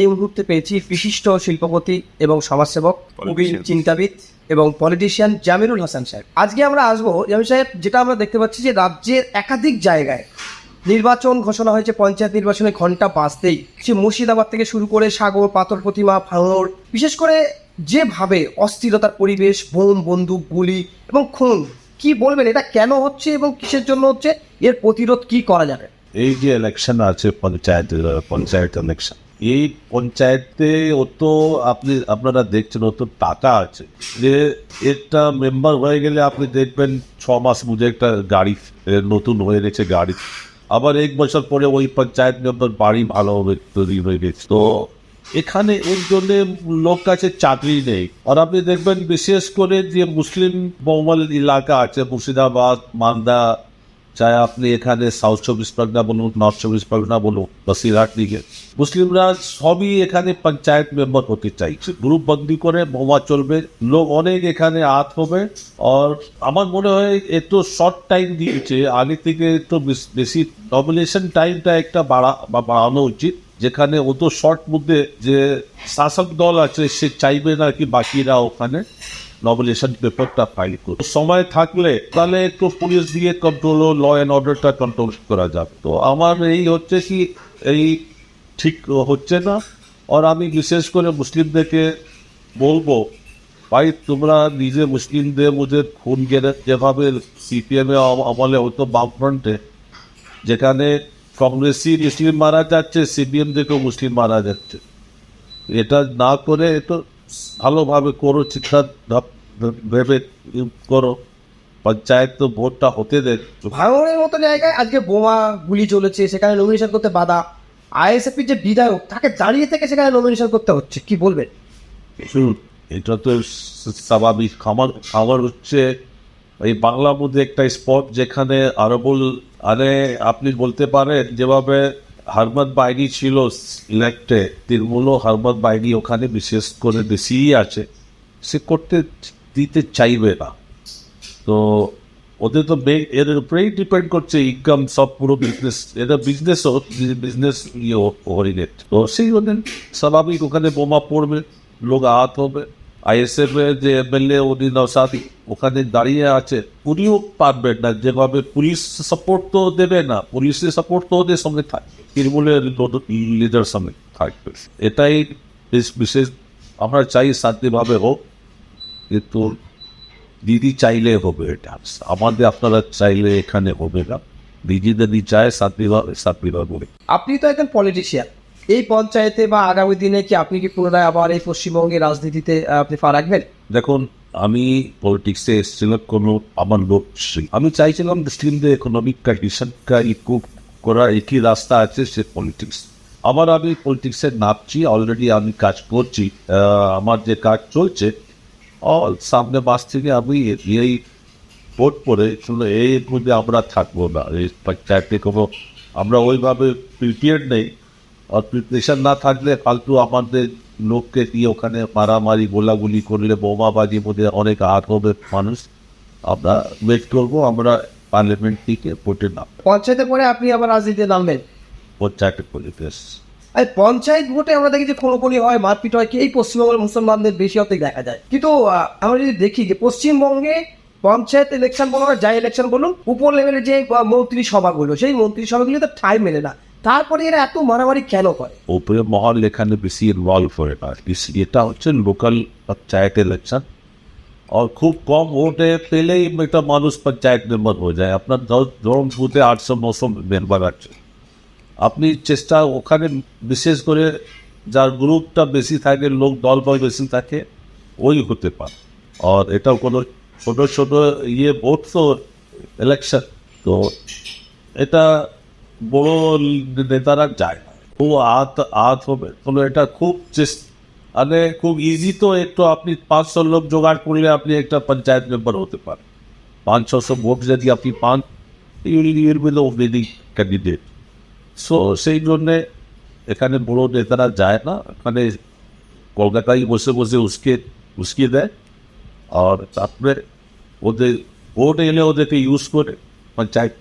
এই মুহূর্তে পেয়েছি বিশিষ্ট শিল্পপতি এবং সমাজসেবক কবি চিন্তাবিদ এবং পলিটিশিয়ান জামিরুল হাসান সাহেব। আজকে আমরা আসব জামির সাহেব যেটা আমরা দেখতে পাচ্ছি যে রাজ্যের একাধিক জায়গায় নির্বাচন ঘোষণা হয়েছে পঞ্চায়েত নির্বাচনে ঘণ্টা বাজতেই। সে মুর্শিদাবাদ থেকে শুরু করে সাগর পাথর প্রতিমা ভাঙড় বিশেষ করে যেভাবে অস্থিরতার পরিবেশ বোম বন্দুক গুলি এবং খুন কি বলবেন এটা কেন হচ্ছে এবং কিসের জন্য হচ্ছে এর প্রতিরোধ কি করা যাবে? এই যে ইলেকশন আছে পঞ্চায়েত পঞ্চায়েত ইলেকশন এই পঞ্চায়েতে অত আপনি, আপনারা দেখছেন অত টাকা আছে। যে একটা মেম্বার হয়ে গেলে আপনি দেখবেন ছ মাস বুঝে একটা গাড়ি নতুন হয়ে গেছে গাড়ি। আবার এক বছর পরে ওই পঞ্চায়েত মেম্বার বাড়ি ভালো হবে তৈরি হয়ে গেছে। তো এখানে এর জন্য লোক কাছে চাকরি নেই। আর আপনি দেখবেন বিশেষ করে যে মুসলিম বহুমল এলাকা আছে, মুর্শিদাবাদ, মালদা চাই আপনি এখানে সাউথ চব্বিশ পরগনা বলুন নর্থ চব্বিশ পরগনা বলুন বসিরহাট দিকে মুসলিমরা সবই এখানে পঞ্চায়েত মেম্বার হতে চাইছে গ্রুপ বন্দি করে বোমা চলবে, লোক অনেক এখানে আত হবে। আর আমার মনে হয় এত শর্ট টাইম দিয়েছে, আগে থেকে তো বেশ- নমিনেশন টাইমটা একটা বাড়া বাড়ানো উচিত, যেখানে অত শর্ট মধ্যে যে শাসক দল আছে, সে চাইবে না কি বাকিরা ওখানে। নমিনেশন পেপারটা ফাইল করবে সময় থাকলে তাহলে একটু পুলিশ দিয়ে কন্ট্রোল ল অ্যান্ড অর্ডারটা কন্ট্রোল করা যাবে তো আমার এই হচ্ছে কি, এই ঠিক হচ্ছে না। আর আমি বিশেষ করে মুসলিমদেরকে বলব, ভাই, তোমরা নিজে মুসলিমদের মধ্যে খুন গেলে যেভাবে সিপিএমে আমলে হতো বামফ্রন্টে, যেখানে কংগ্রেসি মুসলিম মারা যাচ্ছে, সিপিএম থেকেও মুসলিম মারা যাচ্ছে। এটা না করে তো ভালোভাবে করো শিক্ষা ভাব- করো। পঞ্চায়েত তো ভোটটা হতে দেন ভাঙনের মতো জায়গায় আজকে বোমা গুলি চলেছে সেখানে নমিনেশন করতে বাধা। আইএসএফির যে বিধায়ক তাকে দাঁড়িয়ে থেকে সেখানে নমিনেশন করতে হচ্ছে কি বলবেন? এটা তো স্বাভাবিক। খামার খাবার হচ্ছে এই বাংলার মধ্যে একটা স্পট যেখানে আরবুল আরে আপনি বলতে পারেন যেভাবে হারমত বাইডি ছিল ইলেক্টে, তৃণমূলও হারমত বাইডি ওখানে বিশেষ করে বেশিই আছে। সে করতে দিতে চাইবে না। তো ওদের তো এর উপরেই ডিপেন্ড করছে ইনকাম সব পুরো বিজনেস এটা বিজনেসও বিজনেস ইয়ে ওরিয়েন্ট তো সেই ওদের স্বাভাবিক ওখানে বোমা পড়বে, লোক আহত হবে। আইএসএফ এর যে এমএলএ, উনি নৌসাদি ওখানে দাঁড়িয়ে আছে। উনিও পারবেন না যেভাবে পুলিশ সাপোর্ট তো দেবে না, পুলিশের সাপোর্ট তো ওদের সঙ্গে থাকবে তৃণমূলের লিডার সঙ্গে থাকবে। এটাই বেশ- বিশেষ, আমরা চাই শান্তিভাবে হোক, কিন্তু দিদি চাইলে হবে এটা। আমাদের আপনারা চাইলে এখানে হবে না। দিদি যদি চায় শান্তিভাবে শান্তিভাবে। হবে আপনি তো একজন পলিটিশিয়ান এই পঞ্চায়েতে বা আগামী দিনে কি আপনি কি পুনরায় আবার এই পশ্চিমবঙ্গের রাজনীতিতে আপনি পা রাখবেন? দেখুন, আমি পলিটিক্সে এসেছিলাম কোনো আমার লোক আমি চাইছিলাম মুসলিমদের ইকোনমিক কন্ডিশনটা ইম্প্রুভ করার একই রাস্তা আছে, সে পলিটিক্স আবার আমি পলিটিক্সে নামছি অলরেডি আমি কাজ করছি আমার যে কাজ চলছে অল সামনে মাস থেকে আমি এই ভোট করে শুনে এর মধ্যে আমরা থাকব না। এই পঞ্চায়েতে কোনো, আমরা ওইভাবে প্রিপেয়ার নেই। আর প্রিপারেশন না থাকলে ফালতু আমাদের লোককে দিয়ে ওখানে মারামারি গোলাগুলি করলে বোমাবাজির মধ্যে অনেক আহত হবে মানুষ। আমরা ওয়েট করব আমরা পার্লামেন্ট থেকে ভোটে নাম পঞ্চায়েতে পরে আপনি আবার রাজনীতিতে নামবেন? পঞ্চায়েতে পরিবেশ আর পঞ্চায়েত ভোটে আমরা দেখি যে কোনোকোনি হয় মারপিট হয় কি এই পশ্চিমবঙ্গের মুসলমানদের বেশি অর্ধেক দেখা যায়। কিন্তু আমরা যদি দেখি যে পশ্চিমবঙ্গে পঞ্চায়েত ইলেকশন বলুন যাই ইলেকশন বলুন উপর লেভেলে যে আহ, মন্ত্রী সভাগুলো সেই মন্ত্রী সভাগুলো তো ঠাই মেলে না। তারপরে এরা এত মারামারি কেন করে? উপরে মহল এখানে বেশি ইনভলভ করে না। এটা হচ্ছে লোকাল পঞ্চায়েত ইলেকশন আর খুব কম ভোটে পেলেই একটা মানুষ পঞ্চায়েত মেম্বার হয়ে যায়। আপনার ধর- ধরুন বুথে আটশো, নশো মেম্বার আছে। আপনি চেষ্টা ওখানে বিশেষ করে যার গ্রুপটা বেশি থাকে, লোক দল বল বেশি থাকে, ওই হতে পারে। আর এটা কোনো ছোটো ছোটো ইয়ে ভোট তো ইলেকশন তো এটা বড় নেতারা যায়। খুব আত আত হবে। তবে এটা খুব মানে খুব ইজি তো একটু আপনি পাঁচশো লোক জোগাড় করলে আপনি একটা পঞ্চায়েত মেম্বার হতে পারেন। পাঁচ ছশো ভোট যদি আপনি পান you'll will willing candidate so সেই জন্যে এখানে বড় নেতারা যায় না। এখানে কলকাতায় বসে বসে উসকে উস্কিয়ে দেয়। আর তারপরে ওদের ভোট এলে ওদেরকে ইউজ করে পঞ্চায়েত